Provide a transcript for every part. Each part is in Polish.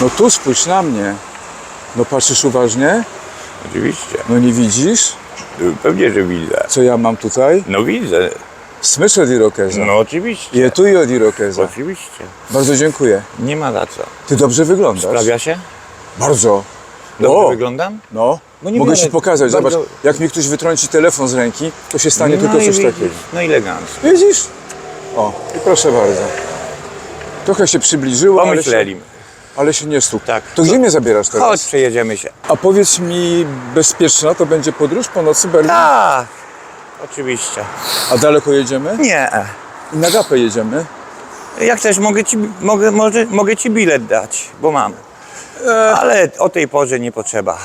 No tu spójrz na mnie. No patrzysz uważnie? Oczywiście. No nie widzisz, Pewnie, że widzę. co ja mam tutaj? No widzę. Smycze di Rokeza. No oczywiście. Je tu i di Rokeza. Oczywiście. Bardzo dziękuję. Nie ma za co. Ty dobrze wyglądasz. Sprawia się? Bardzo. Dobrze O! wyglądam? No, No nie mogę ci pokazać. bardzo- Zobacz, jak mi ktoś wytrąci telefon z ręki, to się stanie tylko i coś widzisz, takiego. No elegancko. Widzisz? O, i proszę bardzo. Trochę się przybliżyło, ale się, Pomyśleli. Ale się nie stukł. Tak. To gdzie mnie zabierasz teraz? Chodź, przejedziemy się. A powiedz mi, bezpieczna to będzie podróż po nocy Berlin? Tak. Oczywiście. A daleko jedziemy? Nie. I na gapę jedziemy? Jak chcesz, mogę ci, mogę, może, mogę ci bilet dać, bo mam. Ale o tej porze nie potrzeba.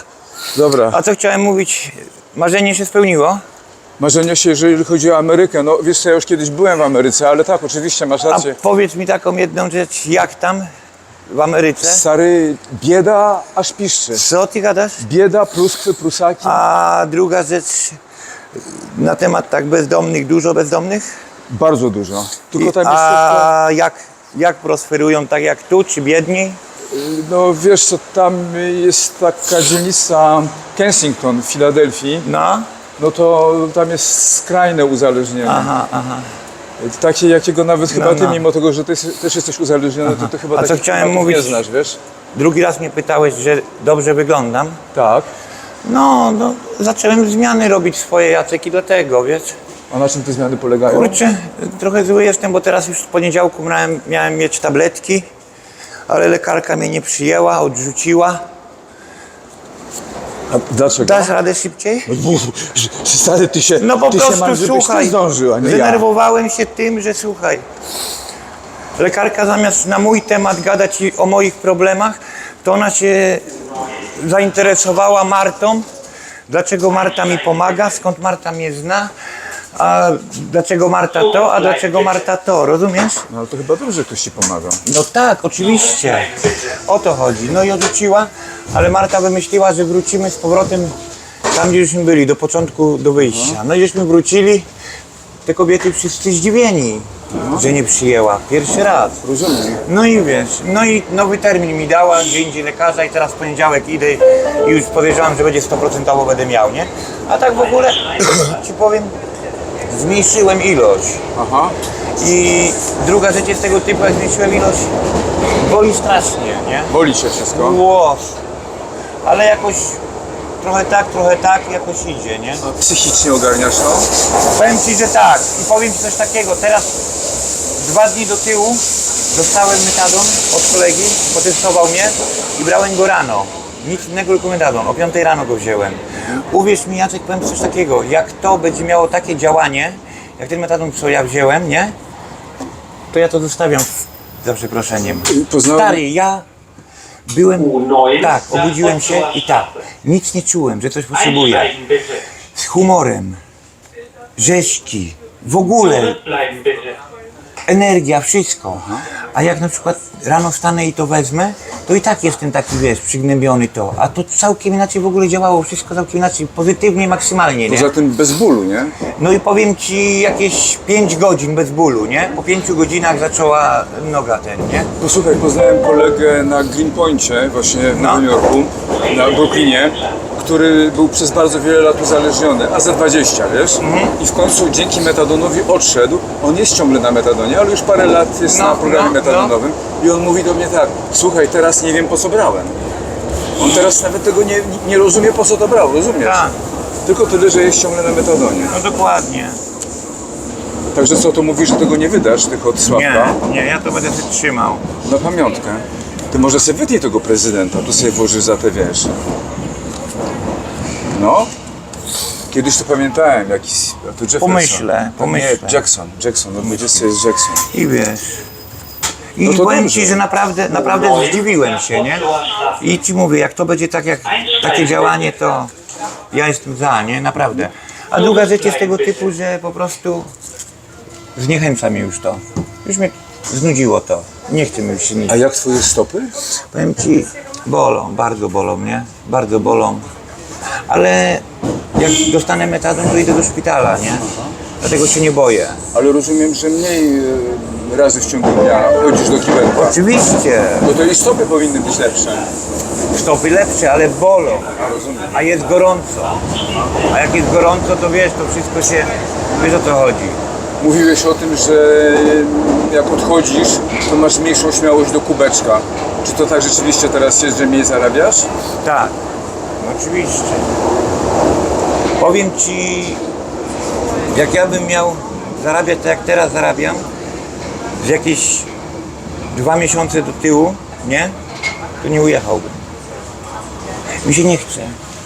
Dobra. A co chciałem mówić? Marzenie się spełniło? Marzenia się, jeżeli chodzi o Amerykę, no wiesz ja już kiedyś byłem w Ameryce, ale tak, oczywiście masz A rację. powiedz mi taką jedną rzecz, jak tam w Ameryce? Stary, bieda aż piszczy. Co ty gadasz? Bieda, pluskwy, prusaki. A druga rzecz na temat tak bezdomnych, dużo bezdomnych? Bardzo dużo. Tylko tam jest A jak, jak prosperują, tak jak tu, czy biedniej? tylko, no wiesz co, tam jest taka dzielnica Kensington w Filadelfii, No. no to tam jest skrajne uzależnienie. Aha, aha. Takie, jakiego nawet chyba ty, no. mimo tego, że ty też jesteś uzależniony, to ty chyba A co chciałem mówić? nie znasz, wiesz? Drugi raz mnie pytałeś, że dobrze wyglądam. Tak. No, no, zacząłem zmiany robić swoje, Jacek, i dlatego, wiesz. A na czym te zmiany polegają? Kurczę, trochę zły jestem, bo teraz już z poniedziałku miałem, miałem mieć tabletki, ale lekarka mnie nie przyjęła, odrzuciła. A dlaczego? Dasz radę szybciej? Stary, ty się, No po ty się prostu masz, żebyś słuchaj, ty zdążył, a nie ja. zdenerwowałem się tym, że słuchaj, lekarka zamiast na mój temat gadać i o moich problemach, to ona się zainteresowała Martą, dlaczego Marta mi pomaga, skąd Marta mnie zna, a dlaczego Marta to, a dlaczego Marta to, rozumiesz? No ale to chyba dobrze, że ktoś ci pomaga. No tak, oczywiście. O to chodzi. No i odrzuciła, ale Marta wymyśliła, że wrócimy z powrotem tam, gdzie żeśmy byli, do początku, do wyjścia. No i żeśmy wrócili, te kobiety wszyscy zdziwieni, że nie przyjęła. Pierwszy raz. Rozumiem. No i wiesz, no i nowy termin mi dała, gdzie indziej lekarza i teraz w poniedziałek idę i już podejrzewam, że będzie 100% będę miał, nie? A tak w ogóle, ci powiem, zmniejszyłem ilość. Aha. I druga rzecz jest tego typu, jak zmniejszyłem ilość, boli strasznie, nie? Boli się wszystko. Głos. Ale jakoś trochę tak, trochę tak, jakoś idzie, nie? A psychicznie ogarniasz to? Powiem Ci, że tak. I powiem Ci coś takiego. Teraz dwa dni do tyłu dostałem metadon od kolegi, potestował mnie i brałem go rano. Nic innego, tylko metadon. O 5 rano go wziąłem. Uwierz mi, Jacek, powiem coś takiego. Jak to będzie miało takie działanie, jak ten metadon, co ja wziąłem, nie? To ja to zostawiam za przeproszeniem. Poznałem- Stary, ja byłem, tak, obudziłem się i tak, nic nie czułem, że coś potrzebuję. Z humorem, rzeźki, w ogóle. Energia, wszystko. A jak na przykład rano wstanę i to wezmę, to i tak jestem taki, wiesz, przygnębiony to. A to całkiem inaczej w ogóle działało, wszystko całkiem inaczej, pozytywnie, maksymalnie, nie? Poza tym bez bólu, nie? No i powiem Ci jakieś 5 godzin bez bólu, nie? Po 5 godzinach zaczęła noga ten, nie? Posłuchaj, poznałem kolegę na Greenpoincie, właśnie w No. Nowym Jorku, na Brooklynie, który był przez bardzo wiele lat uzależniony, a za 20, wiesz? Mhm. I w końcu dzięki metadonowi odszedł. On jest ciągle na metadonie, ale już parę lat jest No, na programie no, metadonowym. I on mówi do mnie tak, słuchaj, teraz nie wiem po co brałem. On teraz nawet tego nie, nie rozumie po co to brał, rozumiesz? Tak. Tylko tyle, że jest ciągle na metadonie. No dokładnie. Także co, to mówisz, że tego nie wydasz, tych od Nie, Sławka? nie, ja to będę sobie trzymał. Na pamiątkę. Ty może sobie wytnij tego prezydenta, to sobie włożysz za te, wiesz. No. Kiedyś to pamiętałem, jakiś... a To Jefferson. Pomyślę, To pomyślę. Nie, Jackson, Jackson, no 20 jest Jackson. I wiesz. I No to powiem dobrze. Ci, że naprawdę, naprawdę zdziwiłem się, nie? I Ci mówię, jak to będzie tak jak takie działanie, to ja jestem za, nie? Naprawdę. A druga rzecz jest tego typu, że po prostu zniechęca mnie już to. Już mnie znudziło to. Nie chcę mi już się nic. A jak twoje stopy? Powiem Ci, bolą, bardzo bolą, nie? Bardzo bolą. Ale jak dostanę metadon, to idę do szpitala, nie? Dlatego się nie boję. Ale rozumiem, że mniej e, razy w ciągu dnia chodzisz do kibelka? Oczywiście, Bo to i stopy powinny być lepsze. stopy lepsze, ale bolą. A rozumiem. A jest gorąco. A jak jest gorąco, to wiesz, to wszystko się, wiesz o co chodzi. Mówiłeś o tym, że jak odchodzisz, to masz mniejszą śmiałość do kubeczka. Czy to tak rzeczywiście teraz jest, że mniej zarabiasz? Tak, oczywiście. Powiem Ci, jak ja bym miał zarabiać tak jak teraz zarabiam, z jakieś dwa miesiące do tyłu, nie? To nie ujechałbym. Mi się nie chce.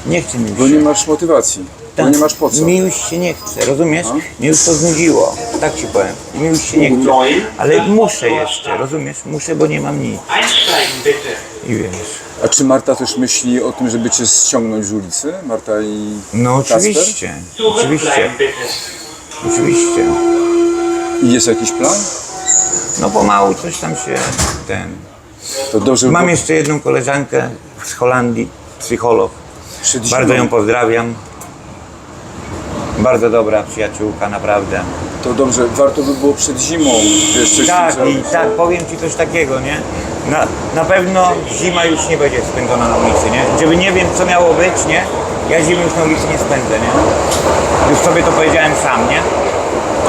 Nie chce mi się. Bo nie masz motywacji. Bo nie masz po co. Mi już się nie chce, rozumiesz? Mnie już to znudziło, tak ci powiem. Mi już się nie chce, ale muszę jeszcze, rozumiesz? Muszę, bo nie mam nic. Einsteigen bitte. I wiesz. A czy Marta też myśli o tym, żeby cię ściągnąć z ulicy? Marta i No oczywiście, oczywiście, oczywiście. I jest jakiś plan? No pomału coś tam się ten. To dobrze Mam było jeszcze jedną koleżankę z Holandii, psycholog. Bardzo ją pozdrawiam. Bardzo dobra przyjaciółka, naprawdę. To dobrze, warto by było przed zimą wiesz, coś Tak, i tak, powiem Ci coś takiego, nie? Na, na pewno zima już nie będzie spędzona na ulicy, nie? Żeby nie wiem, co miało być, nie? Ja zimy już na ulicy nie spędzę, nie? Już sobie to powiedziałem sam, nie?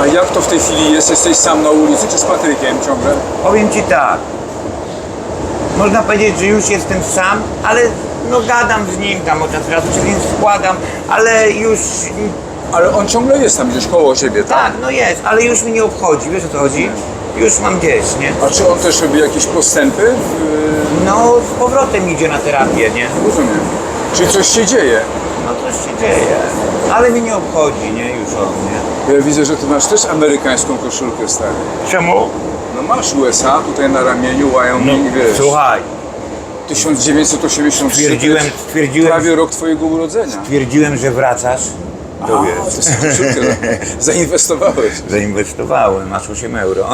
A jak to w tej chwili jest? Jesteś sam na ulicy czy z Patrykiem ciągle? Powiem Ci tak. Można powiedzieć, że już jestem sam, ale no gadam z nim tam od czasu do czasu, czy więc składam, ale już... Ale on ciągle jest tam gdzieś koło ciebie, tak? Tak, no jest, ale już mi nie obchodzi, wiesz o co chodzi? Już mam gdzieś, nie? A czy on też robi jakieś postępy? W... No z powrotem idzie na terapię, nie? Rozumiem. Czyli coś się dzieje. No coś się dzieje, ale mi nie obchodzi, nie? Już on, nie? Ja widzę, że ty masz też amerykańską koszulkę stary. Czemu? No masz USA tutaj na ramieniu, Wyoming, wiesz. Słuchaj, 1983 Stwierdziłem- to jest stwierdziłem- prawie rok twojego urodzenia. twierdziłem, że wracasz, to A, wiesz. to jest zainwestowałeś. Zainwestowałem, masz 8 euro.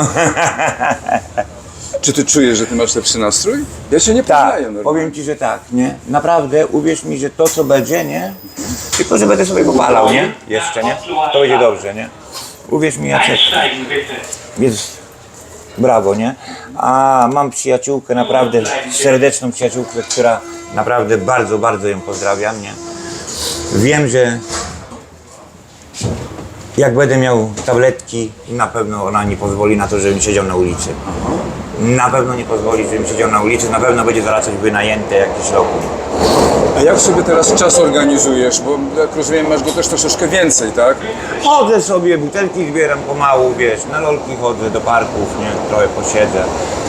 Czy ty czujesz, że ty masz lepszy nastrój? Ja cię nie Tak, poznaję normalnie. powiem ci, że tak, nie? Naprawdę, uwierz mi, że to co będzie, nie? Tylko, że będę sobie popalał, nie? Jeszcze, nie? To będzie dobrze, nie? Uwierz mi, Jacek, Einsteigen bitte. jest brawo, nie? A mam przyjaciółkę, naprawdę serdeczną przyjaciółkę, która naprawdę bardzo, bardzo ją pozdrawiam, nie? Wiem, że jak będę miał tabletki, na pewno ona nie pozwoli na to, żebym siedział na ulicy. Na pewno nie pozwoli, żebym siedział na ulicy, na pewno będzie zaraz coś wynajęte, jakieś lokum. A jak sobie teraz czas organizujesz? Bo jak rozumiem, masz go też troszeczkę więcej, tak? Chodzę sobie, butelki zbieram pomału, wiesz, na lolki chodzę, do parków, nie, trochę posiedzę.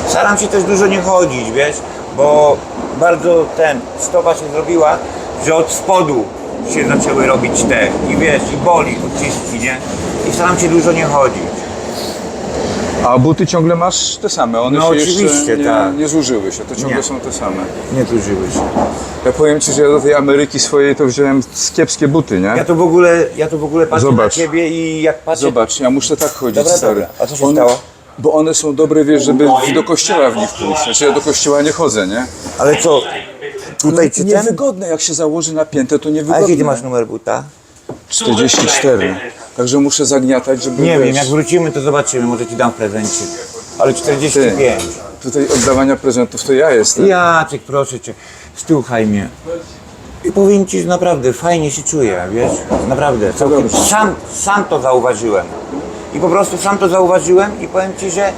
Staram się też dużo nie chodzić, wiesz, bo bardzo ten, stopa się zrobiła, że od spodu się zaczęły robić te i wiesz, i boli odciski, nie? I staram się dużo nie chodzić. A buty ciągle masz te same, one No się jeszcze oczywiście, nie, tak. nie zużyły się, to ciągle Nie. są te same. Nie zużyły się. Ja powiem Ci, że ja do tej Ameryki swojej to wziąłem z kiepskie buty, nie? Ja to w ogóle, ja to w ogóle patrzę Zobacz. na ciebie i jak patrzę... Zobacz, ja muszę tak chodzić, Dobra, stary. dobra. A co się stało? Bo one są dobre, wiesz, żeby do kościoła w nich pójść. Znaczy ja do kościoła nie chodzę, nie? Ale co, tutaj czy ten? Niewygodne, jak się założy na piętę, to A niewygodne. jaki ty masz numer buta? 44. Także muszę zagniatać, żeby Nie wiesz, wiem, jak wrócimy to zobaczymy, może ci dam prezencie. Ale 45. Tutaj oddawania prezentów to ja jestem. Jacek, proszę cię, słuchaj mnie. I powiem ci, że naprawdę fajnie się czuję, wiesz? Naprawdę, całkiem, dobrze. sam, sam to zauważyłem. I po prostu sam to zauważyłem i powiem ci, że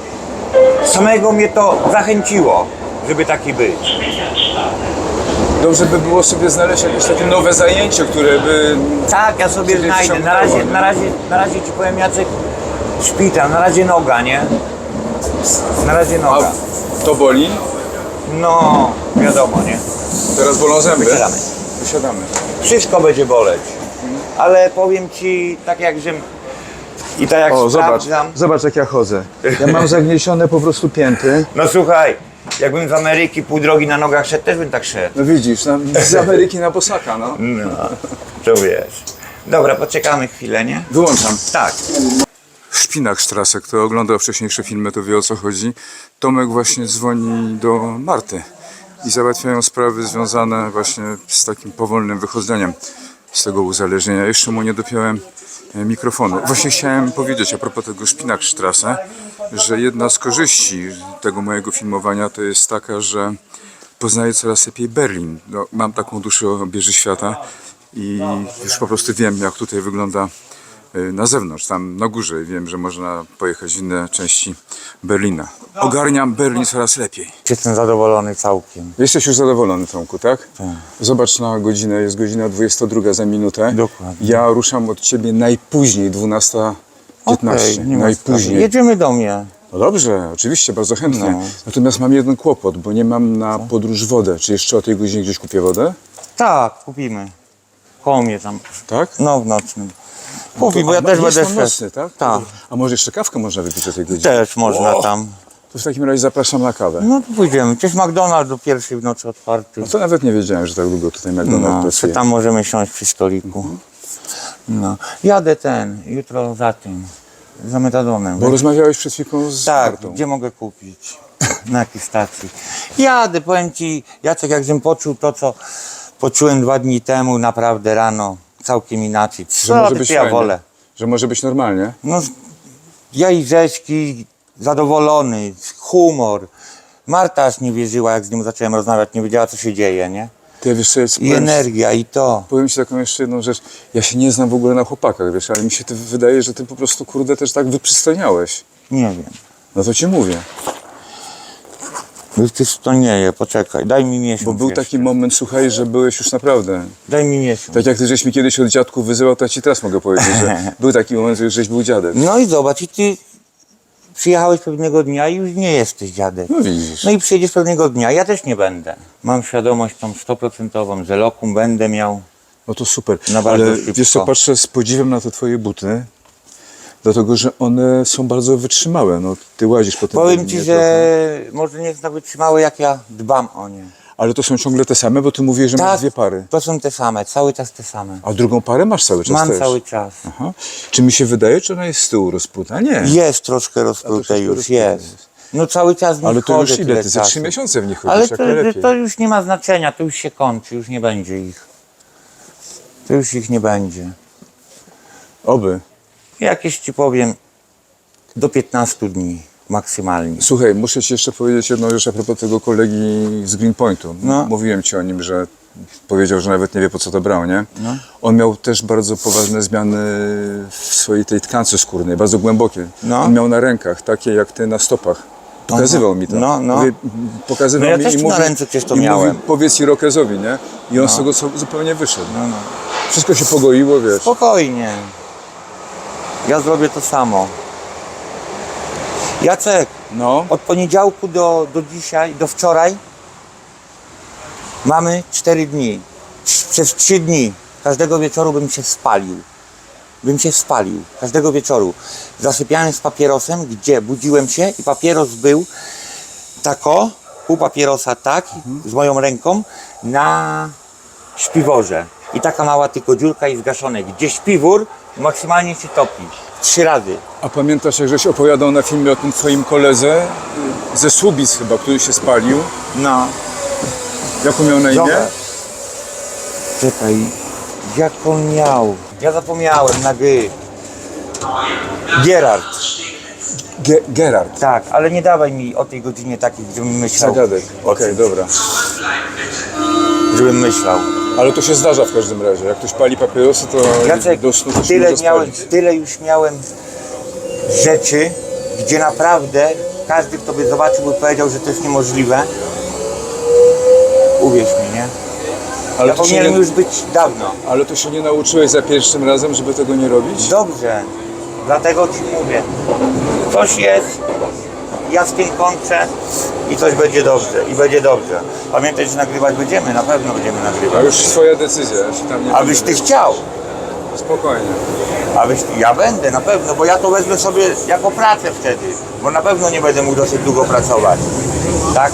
samego mnie to zachęciło, żeby taki być. Dobrze by było sobie znaleźć jakieś takie nowe zajęcie, które by... Tak, ja sobie znajdę. Na razie, na razie, na razie ci powiem, Jacek, szpital, na razie noga, nie? Na razie A noga. to boli? No, wiadomo, nie? Teraz bolą zęby? Wysiadamy. Wysiadamy. Wszystko będzie boleć. Ale powiem ci, tak jak że i tak jak O, zobacz, sprawdzam. zobacz jak ja chodzę. Ja mam zagniesione po prostu pięty. No słuchaj, jakbym z Ameryki pół drogi na nogach szedł, też bym tak szedł. No widzisz, na, z Ameryki na Bosaka, no. No, to wiesz. Dobra, poczekamy chwilę, nie? Wyłączam. Tak. Szpinak Strasek, kto oglądał wcześniejsze filmy, to wie o co chodzi. Tomek właśnie dzwoni do Marty i załatwiają sprawy związane właśnie z takim powolnym wychodzeniem z tego uzależnienia. Jeszcze mu nie dopiąłem mikrofonu. Właśnie chciałem powiedzieć a propos tego Szpinakstrasse, że jedna z korzyści tego mojego filmowania to jest taka, że poznaję coraz lepiej Berlin. No, mam taką duszę obieży świata i już po prostu wiem, jak tutaj wygląda na zewnątrz, tam na górze. Wiem, że można pojechać w inne części Berlina. Ogarniam Berlin coraz lepiej. Jestem zadowolony całkiem. Jesteś już zadowolony, Tomku, tak? Zobacz na godzinę, jest godzina 22 za minutę. Dokładnie. Ja ruszam od ciebie najpóźniej 12.15. Okej, nie ma najpóźniej. sprawy. Jedziemy do mnie. No dobrze, oczywiście, bardzo chętnie. No. Natomiast mam jeden kłopot, bo nie mam na podróż wodę. Czy jeszcze o tej godzinie gdzieś kupię wodę? Tak, kupimy. Koło mnie tam. Tak? No w nocnym. Kupi, bo ja też będę szedł. nocny, tak? Tak. A może jeszcze kawkę można wypić o tej godzinie? Też można O, tam. To w takim razie zapraszam na kawę. No to pójdziemy. Gdzieś McDonald's do pierwszej w nocy otwarty. No to nawet nie wiedziałem, że tak długo tutaj McDonald's No, pracuje. czy tam możemy siąść przy stoliku. No. Jadę ten, jutro za tym, za metadonem. Bo rozmawiałeś przed chwilą z Tak, Martą. gdzie mogę kupić? Na jakiej stacji? Jadę, powiem Ci, Jacek, jakbym poczuł to, co poczułem dwa dni temu, naprawdę rano, całkiem inaczej. Że może ty, być ja fajnie. wolę. Że może być normalnie. No, ja i Rzeźki zadowolony, humor. Marta aż nie wierzyła, jak z nim zacząłem rozmawiać, nie wiedziała, co się dzieje, nie? Ty wiesz co, jest, I energia, i to. Powiem ci taką jeszcze jedną rzecz. Ja się nie znam w ogóle na chłopakach, wiesz, ale mi się to wydaje, że ty po prostu, kurde, też tak wyprzystojniałeś. Nie wiem. No to ci mówię. Już ty stonienie, poczekaj, daj mi miesiąc Bo był jeszcze. taki moment, słuchaj, że byłeś już naprawdę. Daj mi miesiąc. Tak jak ty żeś mi kiedyś od dziadków wyzywał, to ja ci teraz mogę powiedzieć, że był taki moment, że już żeś był dziadem. No i zobacz, i ty przyjechałeś pewnego dnia i już nie jesteś dziadem. No widzisz. No i przyjedziesz pewnego dnia, ja też nie będę. Mam świadomość tą stoprocentową, że lokum będę miał. No to super. Na bardzo Ale szybko. wiesz co, patrzę z podziwem na te twoje buty, dlatego że one są bardzo wytrzymałe. No, ty łazisz po tym Powiem ci, że może nie jest tak wytrzymałe, jak ja dbam o nie. Ale to są ciągle te same, bo ty mówisz, że masz dwie pary. to są te same, cały czas te same. A drugą parę masz cały czas Mam też. cały czas. Aha. Czy mi się wydaje, czy ona jest z tyłu rozputa? Nie. Jest troszkę rozplute troszeczkę już, jest. No cały czas w nich Ale to chodzę już ile? tyle Ty ze czasu. trzy miesiące w nich chodzisz, Ale jak to, najlepiej. to już nie ma znaczenia, to już się kończy, już nie będzie ich. To już ich nie będzie. Oby. Jakieś ci powiem, do 15 dni maksymalnie. Słuchaj, muszę ci jeszcze powiedzieć jedną rzecz a propos tego kolegi z Greenpointu. No. Mówiłem ci o nim, że powiedział, że nawet nie wie po co to brał, nie? No. On miał też bardzo poważne zmiany w swojej tej tkance skórnej, bardzo głębokie. No. On miał na rękach, takie jak ty na stopach. Pokazywał mi to. No, no. Mówię, pokazywał No ja mi też i na mówi, ręce przecież to i miałem. Mówi, powiedz Irokezowi, nie? I on z tego zupełnie wyszedł. No, no. Wszystko się pogoiło, wiesz. Spokojnie. Ja zrobię to samo. Jacek, No. od poniedziałku do, do dzisiaj, do wczoraj mamy 4 dni. Trz- Przez 3 dni każdego wieczoru bym się spalił. Bym się spalił. Każdego wieczoru. Zasypiałem z papierosem, gdzie budziłem się i papieros był tako, pół papierosa tak, z moją ręką, na śpiworze. I taka mała tylko dziurka i zgaszone, gdzie śpiwór maksymalnie się topi. Trzy razy. A pamiętasz, jak żeś opowiadał na filmie o tym twoim koledze ze Słubic chyba, który się spalił? No. Jak on miał na imię? Czekaj, jak on miał? Ja zapomniałem na gy. Gerard. Ge- Gerard. Tak, ale nie dawaj mi o tej godzinie takich, żebym myślał. Zagadek. Okej, dobra. Żebym myślał. Ale to się zdarza w każdym razie. Jak ktoś pali papierosy, to Jacek, do snu to tyle, miałem, tyle już miałem rzeczy, gdzie naprawdę każdy, kto by zobaczył, by powiedział, że to jest niemożliwe. Uwierz mi, nie? Ale Ja to, powinienem nie, już być dawno. ale to się nie nauczyłeś za pierwszym razem, żeby tego nie robić? Dobrze, dlatego ci mówię. Coś jest, ja z tym kończę i coś będzie dobrze, i będzie dobrze. Pamiętaj, że nagrywać będziemy, na pewno będziemy A nagrywać. już twoja decyzja, ja się tam nie Abyś ty chciał, Spokojnie. abyś ja będę na pewno, bo ja to wezmę sobie jako pracę wtedy, bo na pewno nie będę mógł dosyć długo pracować. Tak?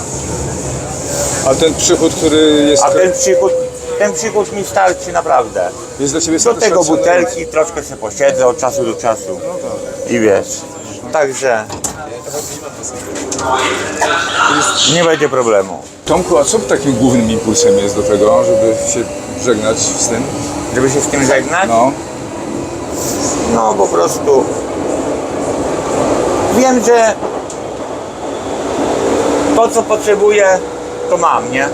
A ten przychód, który jest, A ten przychód, ten przychód mi starczy naprawdę. jest dla ciebie Do tego satysfakcjonujący? butelki troszkę się posiedzę od czasu do czasu. I wiesz. Także nie będzie problemu. Tomku, a co takim głównym impulsem jest do tego, żeby się żegnać z tym? Żeby się z tym żegnać, No, No po prostu wiem, że to co potrzebuję, to mam, nie?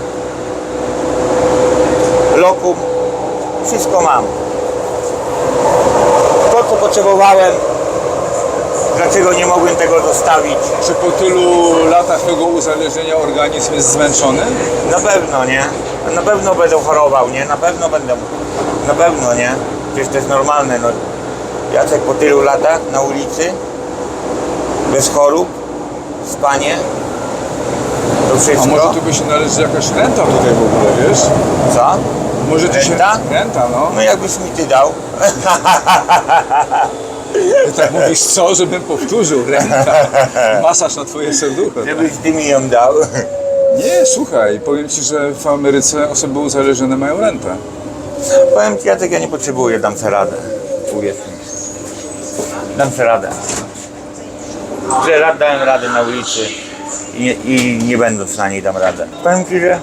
Lokum, wszystko mam. To co potrzebowałem, dlaczego nie mogłem tego zostawić? Czy po tylu latach tego uzależnienia organizm jest zmęczony? Na pewno, nie? Na pewno będę chorował, nie? Na pewno będę. Na pewno, nie? Przecież to jest normalne, no. Jacek po tylu latach na ulicy, bez chorób, spanie, to A wszystko. może tu by się należy jakaś renta tutaj w ogóle, wiesz? Co? Może Renta? się... Renta, no. No jakbyś mi ty dał. Ty tak mówisz co, żebym powtórzył renta. Masaż na twoje serducho. Żebyś ty mi ją dał. Nie, słuchaj, powiem ci, że w Ameryce osoby uzależnione mają rentę. Powiem ci, Jacek, ja nie potrzebuję, dam sobie radę. Uwierz mi. Dam sobie radę. Tyle lat dałem radę na ulicy i nie, i nie będąc na niej dam radę. Powiem ci, że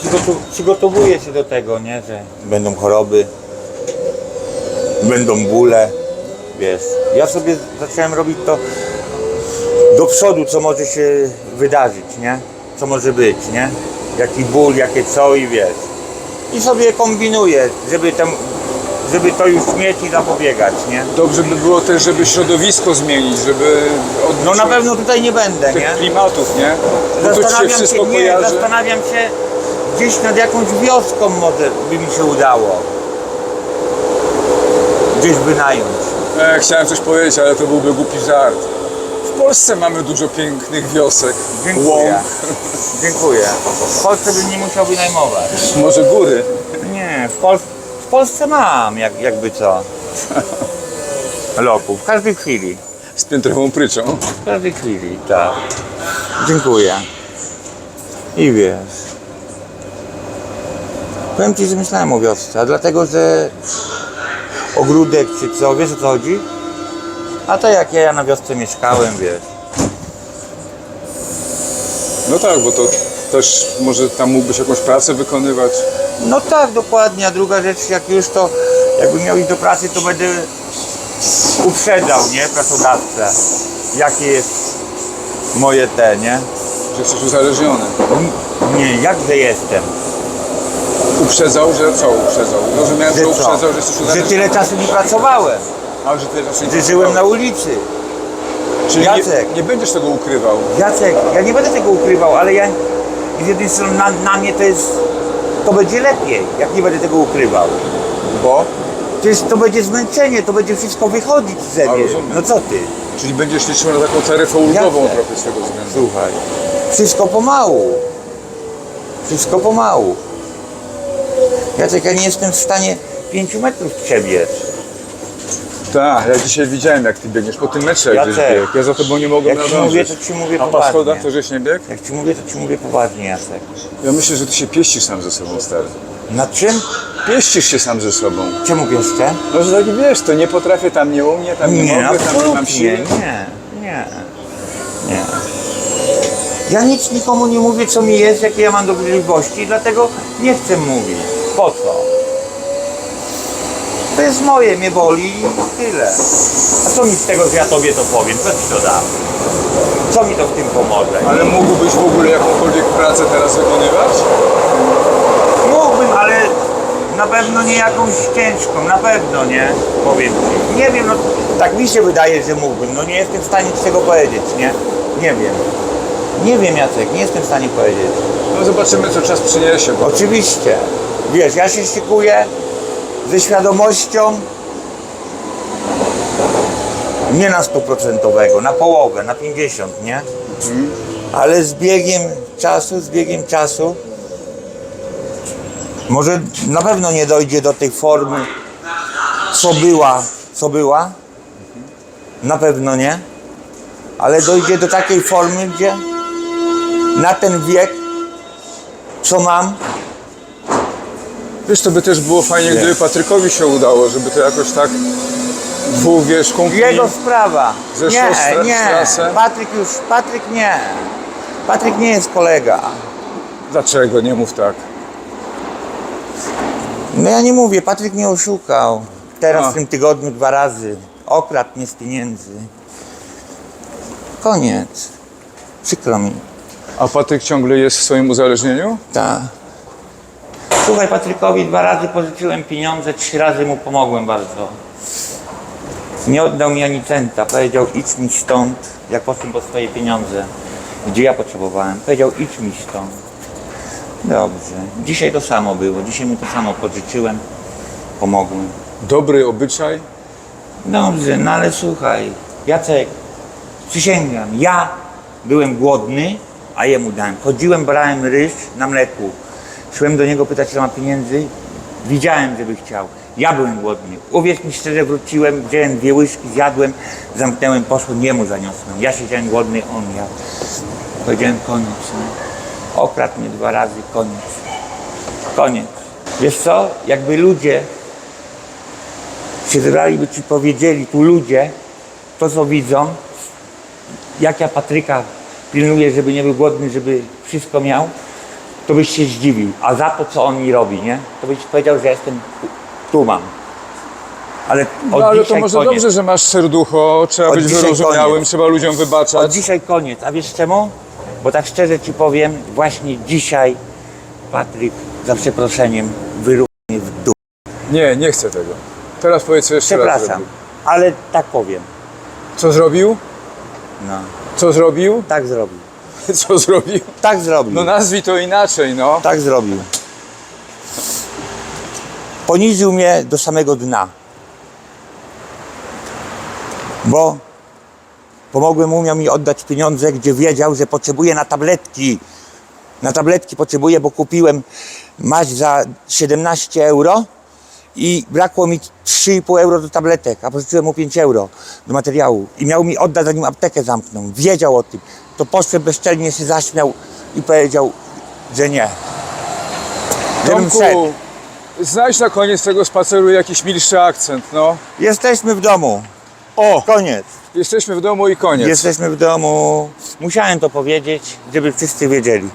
przygotu, przygotowuję się do tego, nie, że będą choroby, będą bóle, wiesz. Ja sobie zacząłem robić to do przodu, co może się wydarzyć, nie? Co może być, nie? Jaki ból, jakie co i wiesz i sobie kombinuję, żeby, tem, żeby to już mieć i zapobiegać, nie? Dobrze by było też, żeby środowisko zmienić, żeby No na pewno tutaj nie będę, tych nie? klimatów, nie? Bo się Zastanawiam wszystko się, nie, kojarzy. zastanawiam się gdzieś nad jakąś wioską może by mi się udało. Gdzieś wynająć. E, chciałem coś powiedzieć, ale to byłby głupi żart. W Polsce mamy dużo pięknych wiosek, Dziękuję. łąk, Dziękuję. W Polsce bym nie musiał wynajmować. może góry. Nie, w, Pol w Polsce mam, jak, jakby co. Loku, w każdej chwili. Z piętrową pryczą. W każdej chwili, tak. Dziękuję. I wiesz. Powiem Ci, że myślałem o wiosce, a dlatego, że ogródek czy co, wiesz o co chodzi? A to jak ja na wiosce mieszkałem, wiesz. No tak, bo to też może tam mógłbyś jakąś pracę wykonywać. No tak, dokładnie. A druga rzecz, jak już to, jakbym miał iść do pracy, to będę uprzedzał, nie, pracodawcę. Jakie jest moje te, nie? Że jesteś uzależniony. Nie, jakże jestem. Uprzedzał, że co uprzedzał? Rozumiałem, że Że co? uprzedzał, że jesteś Że tyle czasu nie pracowałem. A, że tyle czasu nie Że żyłem na ulicy. Czyli Jacek. nie, nie będziesz tego ukrywał. Jacek, ja nie będę tego ukrywał, ale ja z jednej strony na, na mnie to jest, to będzie lepiej, jak nie będę tego ukrywał. Bo? Przecież to będzie zmęczenie, to będzie wszystko wychodzić ze A, mnie. rozumiem. No co ty? Czyli będziesz liczył na taką taryfę ulgową trochę z tego względu. Słuchaj, wszystko pomału. Wszystko pomału. Jacek, ja nie jestem w stanie 5 metrów przebiec. Tak, ja dzisiaj widziałem jak ty biegniesz po tym metrze, jak Jacek. żeś biegł. Ja za tobą nie mogłem Jak ci nadążyć. mówię, to ci mówię A po poważnie. schodach to żeś nie biegł? Jak ci mówię, to ci mówię poważnie, Jacek. Ja myślę, że ty się pieścisz sam ze sobą, stary. Nad czym? Pieścisz się sam ze sobą. Czemu pieszczę? No, że tak wiesz, to nie potrafię, tam nie umie, tam nie, Nie, mogę, tam nie mam absolutnie, siły. nie, nie, nie. Ja nic nikomu nie mówię, co mi jest, jakie ja mam dolegliwości, dlatego nie chcę mówić. Po co? To jest moje, mnie boli i tyle. A co mi z tego, że ja tobie to powiem? Co ci to da? Co mi to w tym pomoże? Ale mógłbyś w ogóle jakąkolwiek pracę teraz wykonywać? Mógłbym, ale na pewno nie jakąś ciężką, na pewno nie, powiem ci. Nie wiem, no tak mi się wydaje, że mógłbym, no nie jestem w stanie ci tego powiedzieć, nie? Nie wiem. Nie wiem Jacek, nie jestem w stanie powiedzieć. No zobaczymy, co czas przyniesie. Bo Oczywiście, wiesz, ja się szykuję ze świadomością nie na stuprocentowego, na połowę, na 50, nie? Ale z biegiem czasu, z biegiem czasu może na pewno nie dojdzie do tej formy, co była, co była. Na pewno nie. Ale dojdzie do takiej formy, gdzie na ten wiek, co mam, Wiesz, to by też było fajnie, Nie. gdyby Patrykowi się udało, żeby to jakoś tak dwóch, wiesz, kumpli... Jego sprawa. Nie, nie. Patryk już, Patryk nie. Patryk nie jest kolega. Dlaczego? Nie mów tak. No ja nie mówię, Patryk mnie oszukał. Teraz A. w tym tygodniu dwa razy. Okradł mnie z pieniędzy. Koniec. Przykro mi. A Patryk ciągle jest w swoim uzależnieniu? Tak. Słuchaj, Patrykowi dwa razy pożyczyłem pieniądze, trzy razy mu pomogłem bardzo. Nie oddał mi ani centa. Powiedział, idź mi stąd, jak poszedłem po swoje pieniądze, gdzie ja potrzebowałem. Powiedział, idź mi stąd. Dobrze. Dzisiaj to samo było. Dzisiaj mu to samo pożyczyłem, pomogłem. Dobry obyczaj? Dobrze, no ale słuchaj, Jacek, przysięgam, ja byłem głodny, a jemu dałem. Chodziłem, brałem ryż na mleku. Szłem do niego pytać, ile ma pieniędzy. Widziałem, żeby chciał. Ja byłem głodny. Uwierz mi szczerze, wróciłem, wziąłem dwie łyżki, zjadłem, zamknąłem, poszłem, jemu zaniosłem. Ja siedziałem głodny, on jadł. Powiedziałem, koniec. No. Okradł mnie dwa razy, koniec. Koniec. Wiesz co, jakby ludzie się zebrali, by ci powiedzieli, tu ludzie, to co widzą, jak ja Patryka pilnuję, żeby nie był głodny, żeby wszystko miał, to byś się zdziwił. A za to, co on mi robi, nie? To byś powiedział, że jestem tu mam. Ale od No ale to może koniec. dobrze, że masz serducho, trzeba Od być wyrozumiałym, koniec. trzeba ludziom Od wybaczać. dzisiaj koniec. A wiesz czemu? Bo tak szczerze ci powiem, właśnie dzisiaj Patryk, za przeproszeniem, wyrównał mnie w dół. Nie, nie chcę tego. Teraz powiedz co jeszcze raz Przepraszam, ale tak powiem. Co zrobił? No, Co zrobił? tak zrobił. Co zrobił? Tak zrobił. No nazwij to inaczej, no. Tak zrobił. Poniżył mnie do samego dna. Bo pomogłem mu, miał mi oddać pieniądze, gdzie wiedział, że potrzebuje na tabletki. Na tabletki potrzebuję, bo kupiłem maść za 17 euro i brakło mi 3,5 euro do tabletek, a pożyczyłem mu 5 euro do materiału. I miał mi oddać, zanim aptekę zamknął. Wiedział o tym. To poszedł bezczelnie się zaśmiał i powiedział, że nie. Żebym szedł. Tomku, znajdź na koniec tego spaceru jakiś milszy akcent, no. Jesteśmy w domu. O! Koniec. Jesteśmy w domu i koniec. Jesteśmy w domu. Musiałem to powiedzieć, żeby wszyscy wiedzieli.